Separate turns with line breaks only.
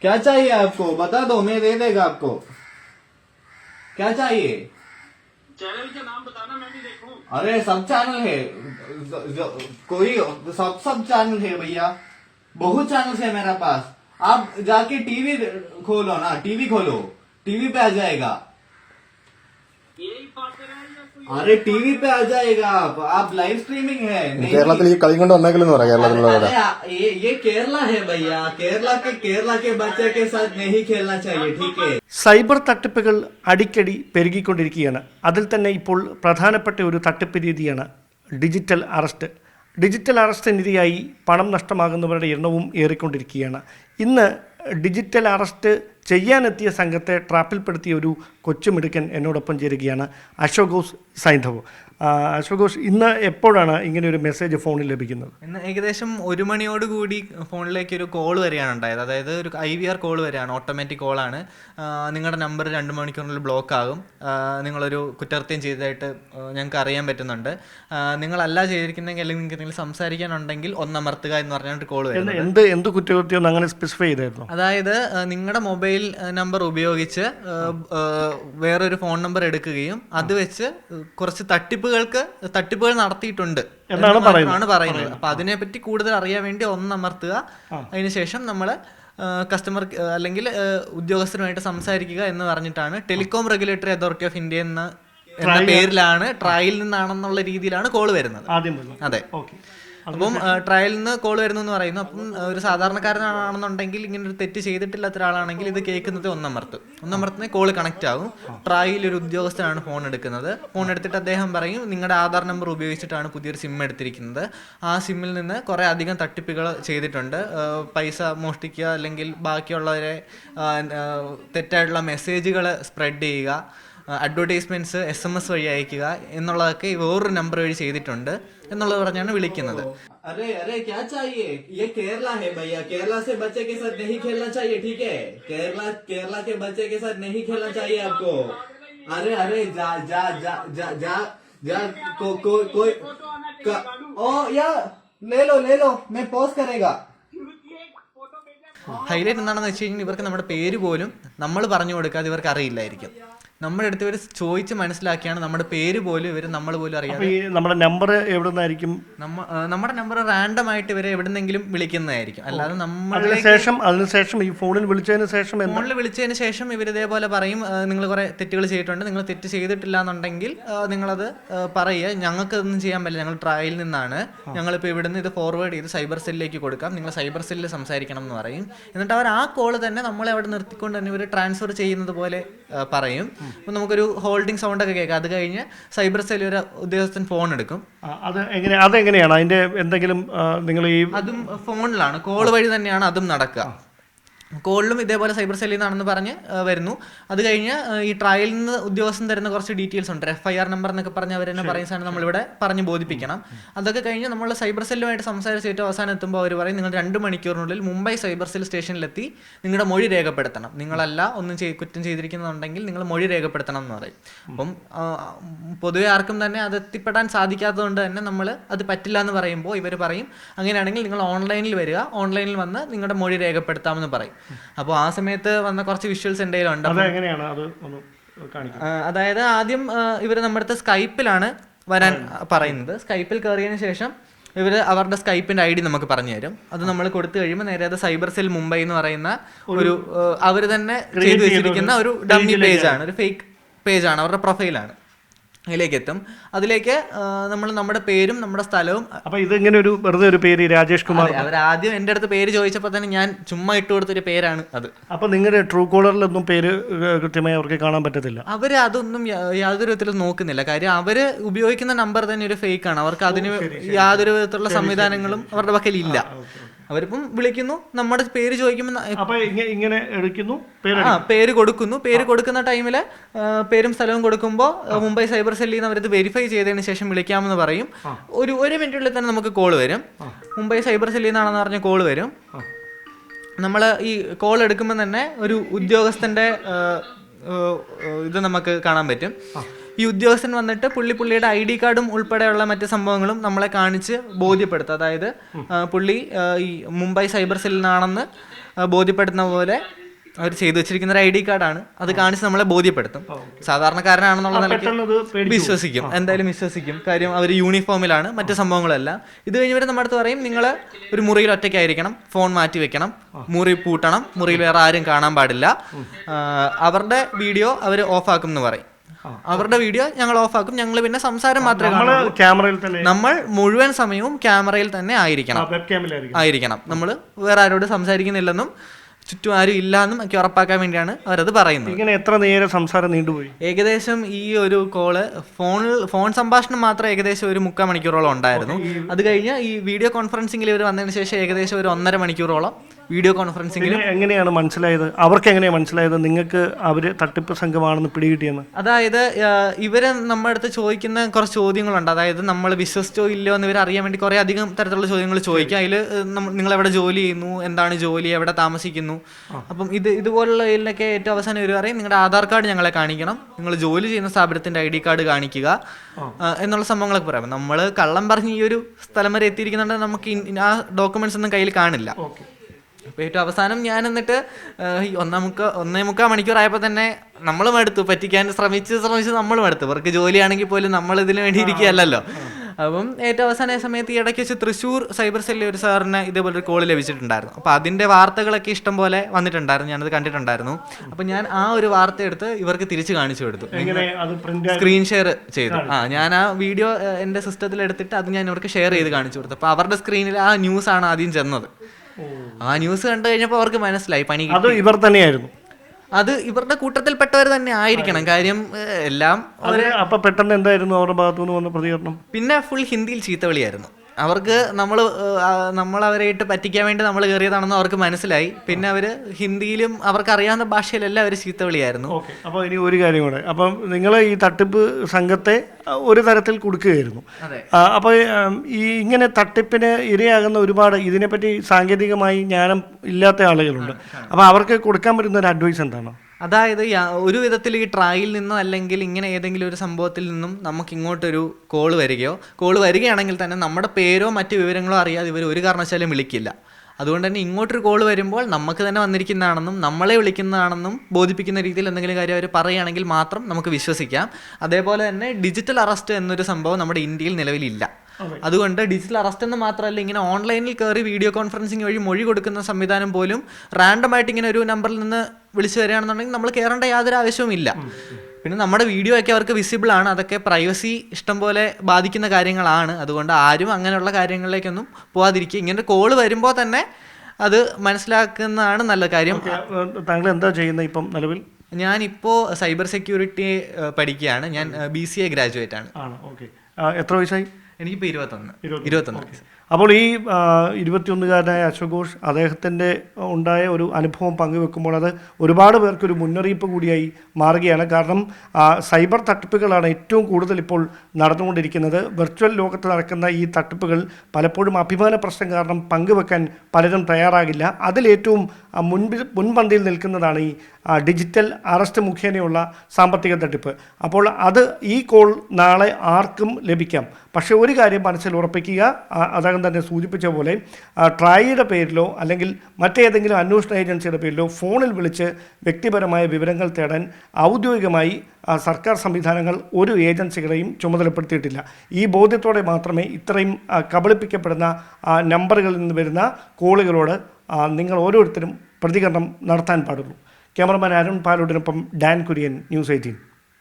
क्या चाहिए आपको? बता दो मैं दे देगा आपको। क्या चाहिए?
चैनल का नाम बताना मैं भी देखूँ।
अरे सब चैनल है। ज- ज- कोई सब सब चैनल है भैया। बहुत चैनल है मेरा पास। आप जाके टीवी खोलो ना टीवी खोलो। टीवी पे आ जाएगा।
रहे या कोई
अरे टीवी पे आ जाएगा आप आप लाइव स्ट्रीमिंग है नहीं-
കേരളത്തിൽ ഈ കളി കൊണ്ട് വന്നേക്കലെന്ന് പറയാം കേരളത്തിലുള്ളവരെ
अरे आ- ये ये केरला है भैया केरला के केरला के बच्चे के साथ नहीं खेलना चाहिए ठीक है
സൈബർ തട്ടിപ്പുകൾ അടിക്കടി പെരുകിക്കൊണ്ടിരിക്കുകയാണ് അതിൽ തന്നെ ഇപ്പോൾ പ്രധാനപ്പെട്ട ഒരു തട്ടിപ്പ് രീതിയാണ് ഡിജിറ്റൽ അറസ്റ്റ് ഡിജിറ്റൽ അറസ്റ്റിനിരയായി പണം നഷ്ടമാകുന്നവരുടെ എണ്ണവും ഏറിക്കൊണ്ടിരിക്കുകയാണ് ഇന്ന് ഡിജിറ്റൽ അറസ്റ്റ് ചെയ്യാനെത്തിയ സംഘത്തെ ട്രാപ്പിൽപ്പെടുത്തിയ ഒരു കൊച്ചുമിടുക്കൻ എന്നോടൊപ്പം ചേരുകയാണ് അശോകോസ് സൈന്ധവ്. അശോക് ഘോഷ് ഇന്ന് എപ്പോഴാണ് ഇങ്ങനെ ഒരു മെസ്സേജ് ഫോണിൽ ലഭിക്കുന്നത്?
ഇന്ന് ഏകദേശം ഒരു മണിയോടുകൂടി ഫോണിലേക്ക് ഒരു കോൾ വരികയാണ് ഉണ്ടായത്. അതായത് ഒരു ഐ വി ആർ കോൾ വരികയാണ് ഓട്ടോമാറ്റിക് കോളാണ്. നിങ്ങളുടെ നമ്പർ രണ്ട് മണിക്കൂറിനുള്ളിൽ ബ്ലോക്ക് ആകും നിങ്ങളൊരു കുറ്റകൃത്യം ചെയ്തതായിട്ട് ഞങ്ങൾക്ക് അറിയാൻ പറ്റുന്നുണ്ട്. നിങ്ങളല്ല ചെയ്തിരിക്കുന്നെങ്കിൽ അല്ലെങ്കിൽ നിങ്ങൾക്ക് എന്തെങ്കിലും സംസാരിക്കാനുണ്ടെങ്കിൽ ഒന്നമർത്തുക എന്ന് പറഞ്ഞിട്ട് കോൾ വരുന്നത്.
എന്ത് എന്ത് കുറ്റകൃത്യം അങ്ങനെ സ്പെസിഫൈ ചെയ്തായിരുന്നു?
അതായത് നിങ്ങളുടെ മൊബൈൽ നമ്പർ ഉപയോഗിച്ച് വേറൊരു ഫോൺ നമ്പർ എടുക്കുകയും അത് വെച്ച് കുറച്ച് തട്ടിപ്പുകൾക്ക് തട്ടിപ്പുകൾ നടത്തിയിട്ടുണ്ട്
എന്നാണ് പറയുന്നത്.
പറയുന്നത്. അപ്പൊ അതിനെപ്പറ്റി കൂടുതൽ അറിയാൻ വേണ്ടി ഒന്നമർത്തുക. അതിനുശേഷം നമ്മൾ കസ്റ്റമർ അല്ലെങ്കിൽ ഉദ്യോഗസ്ഥരുമായിട്ട് സംസാരിക്കുക എന്ന് പറഞ്ഞിട്ടാണ് telecom regulatory authority of India എന്ന പേരിലാണ് ട്രയൽ നിന്നാണെന്നുള്ള രീതിയിലാണ് കോൾ വരുന്നത്. അതെ.
ഓക്കെ.
അപ്പം ട്രയലിൽ നിന്ന് കോൾ വരുന്നു എന്ന് പറയുന്നു. അപ്പം ഒരു സാധാരണക്കാരനാണെന്നുണ്ടെങ്കിൽ ഇങ്ങനെ ഒരു തെറ്റ് ചെയ്തിട്ടില്ലാത്ത ഒരാളാണെങ്കിൽ ഇത് കേൾക്കുന്നത് ഒന്നമർത്ത്. ഒന്നമർത്തുന്ന കോൾ കണക്ട് ആകും ട്രയലിൽ ഒരു ഉദ്യോഗസ്ഥനാണ് ഫോൺ എടുക്കുന്നത്. ഫോൺ എടുത്തിട്ട് അദ്ദേഹം പറയും നിങ്ങളുടെ ആധാർ നമ്പർ ഉപയോഗിച്ചിട്ടാണ് പുതിയൊരു സിം എടുത്തിരിക്കുന്നത്. ആ സിമ്മിൽ നിന്ന് കുറേ അധികം തട്ടിപ്പുകൾ ചെയ്തിട്ടുണ്ട്. പൈസ മോഷ്ടിക്കുക അല്ലെങ്കിൽ ബാക്കിയുള്ളവരെ തെറ്റായിട്ടുള്ള മെസ്സേജുകൾ സ്പ്രെഡ് ചെയ്യുക. അഡ്വർടൈസ്മെന്റ്സ് എസ് എം എസ് വഴി അയക്കുക എന്നുള്ളതൊക്കെ വേറൊരു നമ്പർ വഴി ചെയ്തിട്ടുണ്ട് എന്നുള്ളത് പറഞ്ഞാണ് വിളിക്കുന്നത്
अरे अरे क्या चाहिए ये केरला है भैया केरला से बच्चे के साथ नहीं खेलना चाहिए ठीक है केरला केरला के बच्चे के साथ नहीं खेलना चाहिए आपको अरे अरे जा जा जा जा जा जा को को कोई का, ओ या ले लो ले लो मैं पॉज करेगा
ഹൈലൈറ്റ് എന്താണെന്ന് വെച്ച് കഴിഞ്ഞാൽ ഇവർക്ക് നമ്മുടെ പേര് പോലും നമ്മൾ പറഞ്ഞു കൊടുക്കാതെ ഇവർക്ക് അറിയില്ലായിരിക്കും നമ്മുടെ അടുത്ത് ഇവർ ചോദിച്ച് മനസ്സിലാക്കിയാണ് നമ്മുടെ പേര് പോലും ഇവർ നമ്മൾ പോലും അറിയാതെ
നമ്മുടെ നമ്പർ എവിടെ നിന്നായിരിക്കും
നമ്മ നമ്മുടെ നമ്പർ റാൻഡം ആയിട്ട് ഇവരെ എവിടെന്നെങ്കിലും വിളിക്കുന്നതായിരിക്കും. അല്ലാതെ നമ്മൾ
അതിനുശേഷം അതിനുശേഷം ഈ ഫോണിൽ വിളിച്ചതിന് ശേഷം
ഫോണിൽ വിളിച്ചതിന് ശേഷം ഇവർ ഇതേപോലെ പറയും നിങ്ങൾ കുറെ തെറ്റുകൾ ചെയ്തിട്ടുണ്ട് നിങ്ങൾ തെറ്റ് ചെയ്തിട്ടില്ല എന്നുണ്ടെങ്കിൽ നിങ്ങളത് പറയുക. ഞങ്ങൾക്ക് ഇതൊന്നും ചെയ്യാൻ പറ്റില്ല. ഞങ്ങൾ ട്രയലിൽ നിന്നാണ്. ഞങ്ങളിപ്പോൾ ഇവിടുന്ന് ഇത് ഫോർവേഡ് ചെയ്ത് സൈബർ സെല്ലിലേക്ക് കൊടുക്കാം. നിങ്ങൾ സൈബർ സെല്ലിൽ സംസാരിക്കണം എന്ന് പറയും. എന്നിട്ട് അവർ ആ കോൾ തന്നെ നമ്മളെ അവിടെ നിർത്തിക്കൊണ്ട് തന്നെ ഇവർ ട്രാൻസ്ഫർ ചെയ്യുന്നത് പോലെ പറയും. അപ്പോൾ നമുക്കൊരു ഹോൾഡിംഗ് സൗണ്ട് ഒക്കെ കേൾക്കാം. അത് കഴിഞ്ഞ് സൈബർ സെല്ലിൽ ഒരു ഉദ്യോഗസ്ഥൻ ഫോൺ എടുക്കും.
അത് എങ്ങനെ അതെങ്ങനെയാണ്? അതിന്റെ എന്തെങ്കിലും നിങ്ങൾ ഈ
അതും ഫോണിലാണ് കോൾ വഴി തന്നെയാണ് അതും നടക്കുക. കോളിലും ഇതേപോലെ സൈബർ സെല്ലിൽ നിന്നാണെന്ന് പറഞ്ഞ് വരുന്നു. അത് കഴിഞ്ഞ് ഈ ട്രയലിൽ നിന്ന് ഉദ്യോഗസ്ഥൻ തരുന്ന കുറച്ച് ഡീറ്റെയിൽസ് ഉണ്ട്. എഫ് ഐ ആർ നമ്പർ എന്നൊക്കെ പറഞ്ഞ് അവർ തന്നെ പറയുന്ന സാധനം നമ്മളിവിടെ പറഞ്ഞ് ബോധിപ്പിക്കണം. അതൊക്കെ കഴിഞ്ഞ് നമ്മൾ സൈബർ സെല്ലുമായിട്ട് സംസാരിച്ച് ഏറ്റവും അവസാനം എത്തുമ്പോൾ അവർ പറയും നിങ്ങൾ രണ്ട് മണിക്കൂറിനുള്ളിൽ മുംബൈ സൈബർ സെൽ സ്റ്റേഷനിലെത്തി നിങ്ങളുടെ മൊഴി രേഖപ്പെടുത്തണം. നിങ്ങളല്ല ഒന്നും ചെയ് കുറ്റം ചെയ്തിരിക്കുന്നുണ്ടെങ്കിൽ നിങ്ങൾ മൊഴി രേഖപ്പെടുത്തണം എന്ന് പറയും. അപ്പം പൊതുവെ ആർക്കും തന്നെ അത് എത്തിപ്പെടാൻ സാധിക്കാത്തതുകൊണ്ട് തന്നെ നമ്മൾ അത് പറ്റില്ല എന്ന് പറയുമ്പോൾ ഇവർ പറയും അങ്ങനെയാണെങ്കിൽ നിങ്ങൾ ഓൺലൈനിൽ വരിക. ഓൺലൈനിൽ വന്ന് നിങ്ങളുടെ മൊഴി രേഖപ്പെടുത്താമെന്ന് പറയും. അപ്പോൾ ആ സമയത്ത് വന്ന കുറച്ച് വിഷ്വൽസ്
എന്തെങ്കിലും
ഉണ്ട്. അതായത് ആദ്യം ഇവർ നമ്മുടെ അടുത്ത് സ്കൈപ്പിലാണ് വരാൻ പറയുന്നത്. സ്കൈപ്പിൽ കയറിയതിന് ശേഷം ഇവർ അവരുടെ സ്കൈപ്പിന്റെ ഐ ഡി നമുക്ക് പറഞ്ഞു തരും. അത് നമ്മൾ കൊടുത്തു കഴിയുമ്പോൾ നേരെ അത് സൈബർ സെൽ മുംബൈ എന്ന് പറയുന്ന ഒരു അവർ തന്നെ ചെയ്തു വെച്ചിരിക്കുന്ന ഒരു ഡമ്മി പേജ് ആണ്. ഒരു ഫേക്ക് പേജ് ആണ്. അവരുടെ പ്രൊഫൈലാണ് അതിലേക്ക് എത്തും അതിലേക്ക് നമ്മൾ നമ്മുടെ പേരും നമ്മുടെ സ്ഥലവും
അപ്പൊ ഇത് ഇങ്ങനെ ഒരു വെറുതെ ഒരു പേര് രാജേഷ് കുമാർ?
അവർ ആദ്യം എന്റെ അടുത്ത് പേര് ചോദിച്ചപ്പോൾ തന്നെ ഞാൻ ചുമ്മാ ഇട്ട് കൊടുത്തൊരു പേരാണ് അത്.
അപ്പൊ നിങ്ങളുടെ ട്രൂ കോളറിലൊന്നും പേര് കൃത്യമായി അവർക്ക് കാണാൻ പറ്റത്തില്ല?
അവർ അതൊന്നും യാതൊരു വിധത്തിലും നോക്കുന്നില്ല. കാര്യം അവർ ഉപയോഗിക്കുന്ന നമ്പർ തന്നെ ഒരു ഫേക്ക് ആണ് അവർക്ക് അതിന് യാതൊരു വിധത്തിലുള്ള സംവിധാനങ്ങളും അവരുടെ പക്കൽ ഇല്ല അവരിപ്പം വിളിക്കുന്നു നമ്മുടെ പേര് ചോദിക്കുമ്പോൾ
ഇങ്ങനെ എടുക്കുന്നു പേര്
ആ പേര് കൊടുക്കുന്നു. പേര് കൊടുക്കുന്ന ടൈമിൽ പേരും സ്ഥലവും കൊടുക്കുമ്പോൾ മുംബൈ സൈബർ സെല്ലിൽ നിന്ന് അവരത് വെരിഫൈ ചെയ്തതിന് ശേഷം വിളിക്കാമെന്ന് പറയും. ഒരു ഒരു മിനിറ്റിനുള്ളിൽ തന്നെ നമുക്ക് കോൾ വരും. മുംബൈ സൈബർ സെല്ലിൽ നിന്നാണെന്ന് പറഞ്ഞ കോൾ വരും. നമ്മൾ ഈ കോൾ എടുക്കുമ്പോൾ തന്നെ ഒരു ഉദ്യോഗസ്ഥന്റെ ഇത് നമുക്ക് കാണാൻ പറ്റും. ഈ ഉദ്യോഗസ്ഥൻ വന്നിട്ട് പുള്ളി പുള്ളിയുടെ ഐ ഡി കാർഡും ഉൾപ്പെടെയുള്ള മറ്റു സംഭവങ്ങളും നമ്മളെ കാണിച്ച് ബോധ്യപ്പെടുത്തും. അതായത് പുള്ളി ഈ മുംബൈ സൈബർ സെല്ലിൽ നിന്നാണെന്ന് ബോധ്യപ്പെടുത്തുന്ന പോലെ അവർ ചെയ്തു വെച്ചിരിക്കുന്ന ഒരു ഐ ഡി കാർഡാണ്. അത് കാണിച്ച് നമ്മളെ ബോധ്യപ്പെടുത്തും. സാധാരണക്കാരനാണെന്നുള്ള നിലയ്ക്ക് വിശ്വസിക്കും. എന്തായാലും വിശ്വസിക്കും. കാര്യം അവർ യൂണിഫോമിലാണ് മറ്റ് സംഭവങ്ങളെല്ലാം. ഇത് കഴിഞ്ഞവർ നമ്മുടെ അടുത്ത് പറയും നിങ്ങൾ ഒരു മുറിയിൽ ഒറ്റയ്ക്കായിരിക്കണം ഫോൺ മാറ്റി വെക്കണം മുറി പൂട്ടണം മുറിയിൽ വേറെ ആരും കാണാൻ പാടില്ല. അവരുടെ വീഡിയോ അവർ ഓഫാക്കും എന്ന് പറയും. അവരുടെ വീഡിയോ ഞങ്ങൾ ഓഫാക്കും ഞങ്ങൾ പിന്നെ സംസാരം മാത്രമേ
ക്യാമറയിൽ തന്നെ
നമ്മൾ മുഴുവൻ സമയവും ക്യാമറയിൽ തന്നെ ആയിരിക്കണം. ആയിരിക്കണം. നമ്മൾ വേറെ ആരോട് സംസാരിക്കുന്നില്ലെന്നും ചുറ്റും ആരും ഇല്ല എന്നും ഒക്കെ ഉറപ്പാക്കാൻ വേണ്ടിയാണ് അവരത് പറയുന്നത്.
ഇങ്ങനെ എത്ര നേരം സംസാരം നീണ്ടുപോയി?
ഏകദേശം ഈ ഒരു കോൾ ഫോണിൽ ഫോൺ സംഭാഷണം മാത്രം ഏകദേശം ഒരു മുക്കാൽ മണിക്കൂറോളം ഉണ്ടായിരുന്നു. അത് കഴിഞ്ഞ് ഈ വീഡിയോ കോൺഫറൻസിംഗിൽ ഇവർ വന്നതിന് ശേഷം ഏകദേശം ഒരു ഒന്നര മണിക്കൂറോളം വീഡിയോ കോൺഫറൻസിംഗിൽ
പിന്നെ എങ്ങനെയാണ് മനസ്സിലായത്? അവർക്ക് എങ്ങനെയാണ് മനസ്സിലായത്? നിങ്ങൾക്ക് അവർ തട്ടിപ്പ് സംഘമാണെന്ന് പിടികിട്ടിയെന്ന്.
അതായത് ഇവരെ ഇവർ നമ്മുടെ അടുത്ത് ചോദിക്കുന്ന കുറച്ച് ചോദ്യങ്ങളുണ്ട്. അതായത് നമ്മൾ വിശ്വസിച്ചോ ഇല്ലയോ എന്ന് ഇവർ അറിയാൻ വേണ്ടി കുറേ അധികം തരത്തിലുള്ള ചോദ്യങ്ങൾ ചോദിക്കുക അതിൽ നിങ്ങൾ എവിടെ ജോലി ചെയ്യുന്നു? എന്താണ് ജോലി? എവിടെ താമസിക്കുന്നു? അപ്പം ഇത് ഇതുപോലുള്ള ഇതിലൊക്കെ ഏറ്റവും അവസാനം ഇവർ പറയും നിങ്ങളുടെ ആധാർ കാർഡ് ഞങ്ങളെ കാണിക്കണം. നിങ്ങൾ ജോലി ചെയ്യുന്ന സ്ഥാപനത്തിന്റെ ഐ ഡി കാർഡ് കാണിക്കുക. ആ, എന്നുള്ള സംഭവങ്ങളൊക്കെ പറയാം. നമ്മൾ കള്ളം പറഞ്ഞ് ഈ ഒരു സ്ഥലം വരെ എത്തിയിരിക്കുന്നുണ്ടെങ്കിൽ നമുക്ക് ഇൻ- ആ ഡോക്യുമെന്റ്സ് ഒന്നും കയ്യിൽ കാണില്ല. അപ്പോൾ ഏറ്റവും അവസാനം ഞാൻ എന്നിട്ട് ഈ ഒന്നേ മുക്കാ ഒന്നേ മുക്കാൽ മണിക്കൂറായപ്പോൾ തന്നെ നമ്മൾ എടുത്തു പറ്റിക്കാൻ ശ്രമിച്ച് ശ്രമിച്ച് നമ്മളും എടുത്തു ഇവർക്ക് ജോലിയാണെങ്കിൽ പോലും നമ്മൾ ഇതിനു വേണ്ടി ഇരിക്കുകയല്ലല്ലോ. അപ്പം ഏറ്റവും അവസാന സമയത്ത് ഈ ഇടയ്ക്ക് വെച്ച് തൃശ്ശൂർ സൈബർ സെല്ലിൽ ഒരു സാറിന് ഇതേപോലെ ഒരു കോൾ ലഭിച്ചിട്ടുണ്ടായിരുന്നു. അപ്പോൾ അതിന്റെ വാർത്തകളൊക്കെ ഇഷ്ടം പോലെ വന്നിട്ടുണ്ടായിരുന്നു. ഞാനത് കണ്ടിട്ടുണ്ടായിരുന്നു. അപ്പം ഞാൻ ആ ഒരു വാർത്ത എടുത്ത് ഇവർക്ക് തിരിച്ചു കാണിച്ചു കൊടുത്തു. സ്ക്രീൻ ഷെയർ ചെയ്തു. ആ ഞാൻ ആ വീഡിയോ എന്റെ സിസ്റ്റത്തിൽ എടുത്തിട്ട് അത് ഞാൻ ഇവർക്ക് ഷെയർ ചെയ്ത് കാണിച്ചു കൊടുത്തു. അപ്പോൾ അവരുടെ സ്ക്രീനിൽ ആ ന്യൂസ് ആണ് ആദ്യം ചെന്നത്. ആ ന്യൂസ് കണ്ടു കഴിഞ്ഞപ്പോൾ അവർക്ക് മനസ്സിലായി പണി.
അത് ഇവർ തന്നെയായിരുന്നു.
അത് ഇവരുടെ കൂട്ടത്തിൽപ്പെട്ടവർ തന്നെ ആയിരിക്കണം. കാര്യം എല്ലാം
അപ്പൊ പെട്ടെന്ന് എന്തായിരുന്നു അവരുടെ ഭാഗത്തുനിന്ന് വന്ന പ്രതികരണം?
പിന്നെ ഫുൾ ഹിന്ദിയിൽ ചീത്തവിളിയായിരുന്നു അവർക്ക് നമ്മൾ നമ്മൾ അവരായിട്ട് പറ്റിക്കാൻ വേണ്ടി നമ്മൾ കയറിയതാണെന്ന് അവർക്ക് മനസ്സിലായി. പിന്നെ അവർ ഹിന്ദിയിലും അവർക്ക് അറിയാവുന്ന ഭാഷയിലല്ല അവർ ചീത്തവിളിയായിരുന്നു
വിളിയായിരുന്നു. അപ്പോൾ ഇനി ഒരു കാര്യം കൂടെ. അപ്പം നിങ്ങൾ ഈ തട്ടിപ്പ് സംഘത്തെ ഒരു തരത്തിൽ കൊടുക്കുകയായിരുന്നു. അപ്പോൾ ഈ ഇങ്ങനെ തട്ടിപ്പിന് ഇരയാകുന്ന ഒരുപാട് ഇതിനെപ്പറ്റി സാങ്കേതികമായി ജ്ഞാനം ഇല്ലാത്ത ആളുകളുണ്ട്. അപ്പോൾ അവർക്ക് കൊടുക്കാൻ പറ്റുന്ന ഒരു അഡ്വൈസ് എന്താണ്?
അതായത് ഒരു വിധത്തിൽ ഈ ട്രായിൽ നിന്നോ അല്ലെങ്കിൽ ഇങ്ങനെ ഏതെങ്കിലും ഒരു സംഭവത്തിൽ നിന്നും നമുക്ക് ഇങ്ങോട്ടൊരു കോൾ വരികയോ കോൾ വരികയാണെങ്കിൽ തന്നെ നമ്മുടെ പേരോ മറ്റ് വിവരങ്ങളോ അറിയാതെ ഇവർ ഒരു കാരണവശാലും വിളിക്കില്ല. അതുകൊണ്ട് തന്നെ ഇങ്ങോട്ടൊരു കോൾ വരുമ്പോൾ നമുക്ക് തന്നെ വന്നിരിക്കുന്നതാണെന്നും നമ്മളെ വിളിക്കുന്നതാണെന്നും ബോധിപ്പിക്കുന്ന രീതിയിൽ എന്തെങ്കിലും കാര്യം അവർ പറയുകയാണെങ്കിൽ മാത്രം നമുക്ക് വിശ്വസിക്കാം. അതേപോലെ തന്നെ ഡിജിറ്റൽ അറസ്റ്റ് എന്നൊരു സംഭവം നമ്മുടെ ഇന്ത്യയിൽ നിലവിലില്ല. അതുകൊണ്ട് ഡിജിറ്റൽ അറസ്റ്റ് എന്ന് മാത്രമല്ല ഇങ്ങനെ ഓൺലൈനിൽ കയറി വീഡിയോ കോൺഫറൻസിങ് വഴി മൊഴി കൊടുക്കുന്ന സംവിധാനം പോലും റാൻഡമായിട്ട് ഇങ്ങനെ ഒരു നമ്പറിൽ നിന്ന് വിളിച്ചു വരികയാണെന്നുണ്ടെങ്കിൽ നമ്മൾ കയറേണ്ട യാതൊരു ആവശ്യവും ഇല്ല. പിന്നെ നമ്മുടെ വീഡിയോ ഒക്കെ അവർക്ക് വിസിബിൾ ആണ്. അതൊക്കെ പ്രൈവസി ഇഷ്ടം പോലെ ബാധിക്കുന്ന കാര്യങ്ങളാണ്. അതുകൊണ്ട് ആരും അങ്ങനെയുള്ള കാര്യങ്ങളിലേക്കൊന്നും പോവാതിരിക്കുക. ഇങ്ങനെ കോൾ വരുമ്പോൾ തന്നെ അത് മനസ്സിലാക്കുന്നതാണ് നല്ല കാര്യം.
താങ്കൾ എന്താ ചെയ്യുന്നത് ഇപ്പം നിലവിൽ?
ഞാനിപ്പോൾ സൈബർ സെക്യൂരിറ്റി പഠിക്കുകയാണ്. ഞാൻ ബി സി എ ഗ്രാജുവേറ്റ് ആണ്.
എത്ര വയസ്സായി?
എനിക്കിപ്പോൾ ഇരുപത്തൊന്ന്. ഇരുപത്തൊന്ന്.
അപ്പോൾ ഈ ഇരുപത്തിയൊന്നുകാരനായ അശ്വഘോഷ് അദ്ദേഹത്തിന്റെ ഉണ്ടായ ഒരു അനുഭവം പങ്കുവെക്കുമ്പോൾ അത് ഒരുപാട് പേർക്കൊരു മുന്നറിയിപ്പ് കൂടിയായി മാറുകയാണ്. കാരണം സൈബർ തട്ടിപ്പുകളാണ് ഏറ്റവും കൂടുതൽ ഇപ്പോൾ നടന്നുകൊണ്ടിരിക്കുന്നത്. വെർച്വൽ ലോകത്ത് നടക്കുന്ന ഈ തട്ടിപ്പുകൾ പലപ്പോഴും അഭിമാന പ്രശ്നം കാരണം പങ്കുവെക്കാൻ പലരും തയ്യാറാകില്ല. അതിലേറ്റവും മുൻപിൽ മുൻപന്തിയിൽ നിൽക്കുന്നതാണ് ഈ ഡിജിറ്റൽ അറസ്റ്റ് മുഖേനയുള്ള സാമ്പത്തിക തട്ടിപ്പ്. അപ്പോൾ അത് ഈ കോൾ നാളെ ആർക്കും ലഭിക്കാം. പക്ഷേ ഒരു കാര്യം മനസ്സിൽ ഉറപ്പിക്കുക ആ, അദ്ദേഹം തന്നെ സൂചിപ്പിച്ച പോലെ ട്രായിയുടെ പേരിലോ അല്ലെങ്കിൽ മറ്റേതെങ്കിലും അന്വേഷണ ഏജൻസിയുടെ പേരിലോ ഫോണിൽ വിളിച്ച് വ്യക്തിപരമായ വിവരങ്ങൾ തേടാൻ ഔദ്യോഗികമായി സർക്കാർ സംവിധാനങ്ങൾ ഒരു ഏജൻസികളെയും ചുമതലപ്പെടുത്തിയിട്ടില്ല. ഈ ബോധ്യത്തോടെ മാത്രമേ ഇത്രയും കബളിപ്പിക്കപ്പെടുന്ന നമ്പറുകളിൽ നിന്ന് വരുന്ന കോളുകളോട് നിങ്ങൾ ഓരോരുത്തരും പ്രതികരണം നടത്താൻ പാടുള്ളൂ. ക്യാമറമാൻ അരുൺ പാലോടിനൊപ്പം ഡാൻ കുര്യൻ ന്യൂസ് എയ്റ്റീൻ.